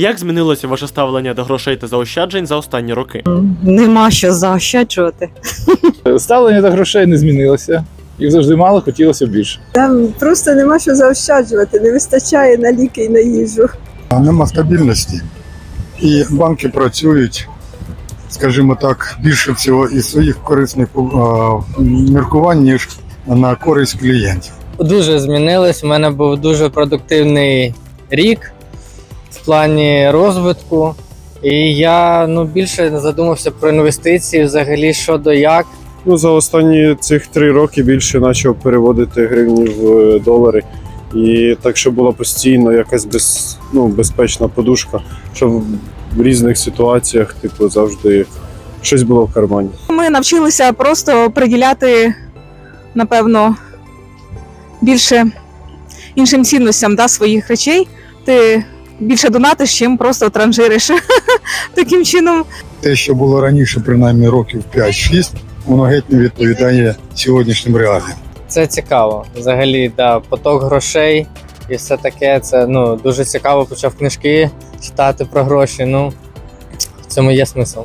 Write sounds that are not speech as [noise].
Як змінилося ваше ставлення до грошей та заощаджень за останні роки? Нема що заощаджувати. Ставлення до грошей не змінилося. Їх завжди мало, хотілося більше. Там просто нема що заощаджувати, не вистачає на ліки і на їжу. Нема стабільності. І банки працюють, скажімо так, більше всього із своїх корисних міркувань, ніж на користь клієнтів. дуже змінилось. У мене був дуже продуктивний рік в плані розвитку. І я ну, більше задумався про інвестиції, взагалі, що до як. Ну, за останні цих три роки більше почав переводити гривні в е, долари. І так, щоб була постійно якась без, ну, безпечна подушка, щоб в різних ситуаціях, типу, завжди щось було в кармані. Ми навчилися просто приділяти, напевно, більше іншим цінностям да, своїх речей. Ти більше донатиш, чим просто транжириш. [laughs] Таким чином Те, що було раніше, принаймні років 5-6, воно геть не відповідає сьогоднішнім реаліям. Це цікаво. Взагалі, да, поток грошей і все таке. Це ну, дуже цікаво. Почав книжки читати про гроші. Ну, в цьому є смисл.